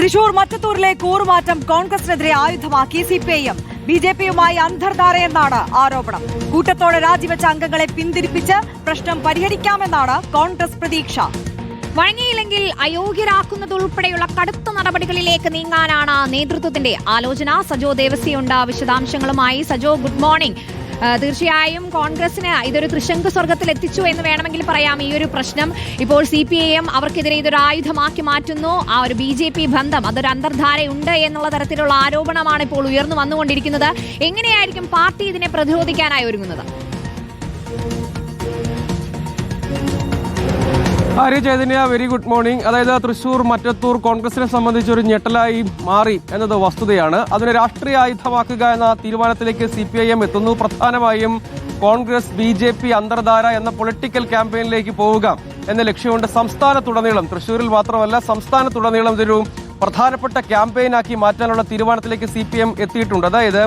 തൃശൂർ മറ്റത്തൂരിലെ കൂറുമാറ്റം കോൺഗ്രസിനെതിരെ ആയുധമാക്കി സിപിഐഎം ബി ജെ പിയുമായി അന്തർധാരയെന്നാണ് ആരോപണം. കൂട്ടത്തോടെ രാജിവെച്ച അംഗങ്ങളെ പിന്തിരിപ്പിച്ച് പ്രശ്നം പരിഹരിക്കാമെന്നാണ് കോൺഗ്രസ് പ്രതീക്ഷ. വഴങ്ങിയില്ലെങ്കിൽ അയോഗ്യരാക്കുന്നതുൾപ്പെടെയുള്ള കടുത്ത നടപടികളിലേക്ക് നീങ്ങാനാണ് നേതൃത്വത്തിന്റെ ആലോചന. സജോ ദേവസിയുണ്ട്. വിശദാംശങ്ങളുമായി സജോ ഗുഡ് മോർണിംഗ് തീർച്ചയായും കോൺഗ്രസിന് ഇതൊരു തൃശങ്ക് സ്വർഗത്തിൽ എത്തിച്ചു എന്ന് വേണമെങ്കിൽ പറയാം. ഈ ഒരു പ്രശ്നം ഇപ്പോൾ സി പി ഐ എം അവർക്കെതിരെ ഇതൊരു ആയുധമാക്കി മാറ്റുന്നു. ആ ഒരു ബി ജെ പി ബന്ധം അതൊരു അന്തർധാരയുണ്ട് എന്നുള്ള തരത്തിലുള്ള ആരോപണമാണ് ഇപ്പോൾ ഉയർന്നു വന്നുകൊണ്ടിരിക്കുന്നത്. എങ്ങനെയായിരിക്കും പാർട്ടി ഇതിനെ പ്രതിരോധിക്കാനായി ഒരുങ്ങുന്നത്? Arya Chaitanya very good morning അതായത് തൃശൂർ മറ്റത്തൂർ കോൺഗ്രസിനെ സംബന്ധിച്ച് ഒരു ഞെട്ടലായി മാറി എന്നത് വസ്തുതയാണ്. അതിനെ രാഷ്ട്രീയ ആയുധമാക്കുക എന്ന തീരുമാനത്തിലേക്ക് സി പി ഐ എം എത്തുന്നു. പ്രധാനമായും കോൺഗ്രസ് ബി ജെ പി അന്തർധാര എന്ന പൊളിറ്റിക്കൽ ക്യാമ്പയിനിലേക്ക് പോവുക എന്ന ലക്ഷ്യമുണ്ട് സംസ്ഥാനത്തുടനീളം. തൃശൂരിൽ മാത്രമല്ല സംസ്ഥാനത്തുടനീളം ഇതൊരു പ്രധാനപ്പെട്ട ക്യാമ്പയിനാക്കി മാറ്റാനുള്ള തീരുമാനത്തിലേക്ക് സി പി എം എത്തിയിട്ടുണ്ട്. അതായത്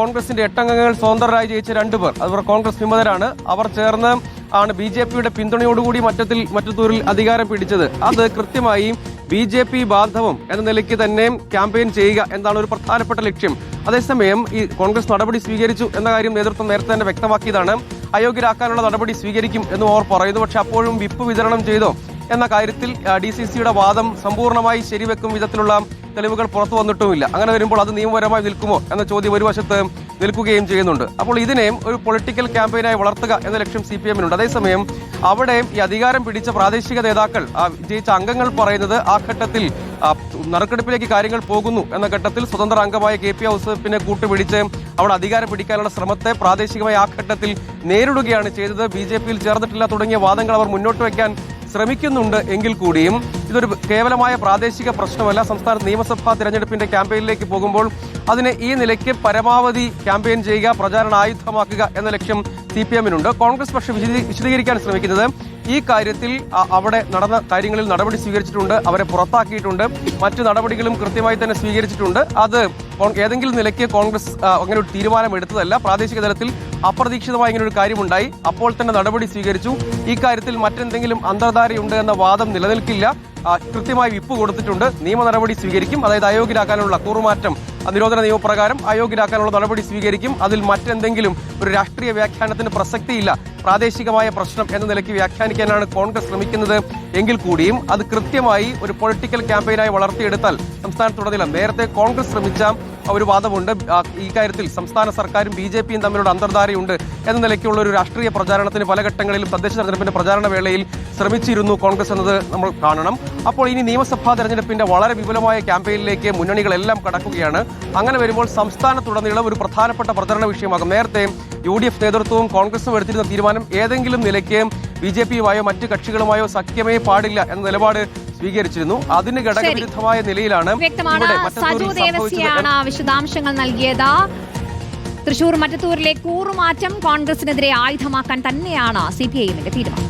കോൺഗ്രസിന്റെ എട്ടംഗങ്ങൾ സ്വതന്ത്രരായി ജയിച്ച രണ്ടുപേർ അവർ കോൺഗ്രസ് വിമതരാണ്. അവർ ചേർന്ന് ആണ് ബി ജെ പിയുടെ പിന്തുണയോടുകൂടി മറ്റത്തിൽ മറ്റത്തൂരിൽ അധികാരം പിടിച്ചത്. അത് കൃത്യമായി ബി ജെ പി ബാന്ധവം എന്ന നിലയ്ക്ക് തന്നെ ക്യാമ്പയിൻ ചെയ്യുക എന്നാണ് ഒരു പ്രധാനപ്പെട്ട ലക്ഷ്യം. അതേസമയം ഈ കോൺഗ്രസ് നടപടി സ്വീകരിച്ചു എന്ന കാര്യം നേതൃത്വം നേരത്തെ തന്നെ വ്യക്തമാക്കിയതാണ്. അയോഗ്യരാക്കാനുള്ള നടപടി സ്വീകരിക്കും എന്നും അവർ പറയുന്നു. പക്ഷെ അപ്പോഴും വിപ്പ് വിതരണം ചെയ്തോ എന്ന കാര്യത്തിൽ ഡി സി സിയുടെ വാദം സമ്പൂർണമായി ശരിവെക്കും വിധത്തിലുള്ള തെളിവുകൾ പുറത്തു വന്നിട്ടുമില്ല. അങ്ങനെ വരുമ്പോൾ അത് നിയമപരമായി നിൽക്കുമോ എന്ന ചോദ്യം ഒരു വശത്ത് നിൽക്കുകയും ചെയ്യുന്നുണ്ട്. അപ്പോൾ ഇതിനെയും ഒരു പൊളിറ്റിക്കൽ ക്യാമ്പയിനായി വളർത്തുക എന്ന ലക്ഷ്യം സി പി എമ്മിനുണ്ട് അതേസമയം അവിടെ ഈ അധികാരം പിടിച്ച പ്രാദേശിക നേതാക്കൾ വിജയിച്ച ജയിച്ച അംഗങ്ങൾ പറയുന്നത് ആ ഘട്ടത്തിൽ നറുക്കെടുപ്പിലേക്ക് കാര്യങ്ങൾ പോകുന്നു എന്ന ഘട്ടത്തിൽ സ്വതന്ത്ര അംഗമായ കെ പി ഔസഫിനെ കൂട്ടുപിടിച്ച് അവിടെ അധികാരം പിടിക്കാനുള്ള ശ്രമത്തെ പ്രാദേശികമായി ആ ഘട്ടത്തിൽ നേരിടുകയാണ് ചെയ്തത്. ബി ജെ പിയിൽ ചേർന്നിട്ടില്ല തുടങ്ങിയ വാദങ്ങൾ അവർ മുന്നോട്ട് വയ്ക്കാൻ ശ്രമിക്കുന്നുണ്ട് എങ്കിൽ കൂടിയും ഇതൊരു കേവലമായ പ്രാദേശിക പ്രശ്നമല്ല. സംസ്ഥാന നിയമസഭാ തിരഞ്ഞെടുപ്പിന്റെ ക്യാമ്പയിനിലേക്ക് പോകുമ്പോൾ അതിനെ ഈ നിലയ്ക്ക് പരമാവധി ക്യാമ്പയിൻ ചെയ്യുക പ്രചാരണ ആയുധമാക്കുക എന്ന ലക്ഷ്യം സി പി എമ്മിനുണ്ട്. കോൺഗ്രസ് പക്ഷേ വിശദീ- വിശദീകരിക്കാൻ ശ്രമിക്കുന്നത് ഈ കാര്യത്തിൽ അവിടെ നടന്ന കാര്യങ്ങളിൽ നടപടി സ്വീകരിച്ചിട്ടുണ്ട് അവരെ പുറത്താക്കിയിട്ടുണ്ട് മറ്റു നടപടികളും കൃത്യമായി തന്നെ സ്വീകരിച്ചിട്ടുണ്ട്. അത് ഏതെങ്കിലും നിലയ്ക്ക് കോൺഗ്രസ് അങ്ങനെ ഒരു തീരുമാനം എടുത്തതല്ല പ്രാദേശിക തലത്തിൽ അപ്രതീക്ഷിതമായി ഇങ്ങനെ ഒരു കാര്യമുണ്ടായി. അപ്പോൾ തന്നെ നടപടി സ്വീകരിച്ചു. ഈ കാര്യത്തിൽ മറ്റെന്തെങ്കിലും അന്തർധാരയുണ്ട് എന്ന വാദം നിലനിൽക്കില്ല. കൃത്യമായി വിപ്പ് കൊടുത്തിട്ടുണ്ട്. നിയമ നടപടി സ്വീകരിക്കും. അതായത് അയോഗ്യരാക്കാനുള്ള കൂറുമാറ്റം നിരോധന നിയമപ്രകാരം അയോഗ്യരാക്കാനുള്ള നടപടി സ്വീകരിക്കും. അതിൽ മറ്റെന്തെങ്കിലും ഒരു രാഷ്ട്രീയ വ്യാഖ്യാനത്തിന് പ്രസക്തിയില്ല പ്രാദേശികമായ പ്രശ്നം എന്ന നിലയ്ക്ക് വ്യാഖ്യാനിക്കാനാണ് കോൺഗ്രസ് ശ്രമിക്കുന്നത് എങ്കിൽ കൂടിയും അത് കൃത്യമായി ഒരു പൊളിറ്റിക്കൽ ക്യാമ്പയിനായി വളർത്തിയെടുത്താൽ സംസ്ഥാനത്തുടനീളം നേരത്തെ കോൺഗ്രസ് ശ്രമിച്ച ഒരു വാദമുണ്ട്. ഈ കാര്യത്തിൽ സംസ്ഥാന സർക്കാരും ബി ജെ പിയും തമ്മിലുള്ള അന്തർധാരയുണ്ട് എന്ന നിലയ്ക്കുള്ള ഒരു രാഷ്ട്രീയ പ്രചാരണത്തിന് പല ഘട്ടങ്ങളിലും തദ്ദേശ തെരഞ്ഞെടുപ്പിന്റെ പ്രചാരണ വേളയിൽ ശ്രമിച്ചിരുന്നു കോൺഗ്രസ് എന്നത് നമ്മൾ കാണണം. അപ്പോൾ ഇനി നിയമസഭാ തെരഞ്ഞെടുപ്പിന്റെ വളരെ വിപുലമായ ക്യാമ്പയിനിലേക്ക് മുന്നണികളെല്ലാം കടക്കുകയാണ്. അങ്ങനെ വരുമ്പോൾ സംസ്ഥാനത്തുടനീളം ഒരു പ്രധാനപ്പെട്ട പ്രചരണ വിഷയമാകും. നേരത്തെ യു ഡി എഫ് നേതൃത്വവും കോൺഗ്രസും എടുത്തിരുന്ന തീരുമാനം ഏതെങ്കിലും നിലയ്ക്ക് ബി ജെ പിയുമായോ മറ്റു കക്ഷികളുമായോ സഖ്യമേ പാടില്ല എന്ന നിലപാട് സ്വീകരിച്ചിരുന്നു. അതിന് ഘടകവിരുദ്ധമായ നിലയിലാണ് സജു ദേവസ്യാണ് വിശദാംശങ്ങൾ നൽകിയത്. തൃശൂർ മറ്റത്തൂരിലെ കൂറുമാറ്റം കോൺഗ്രസിനെതിരെ ആയുധമാക്കാൻ തന്നെയാണ് സി പി ഐ എമ്മിന്റെ തീരുമാനം.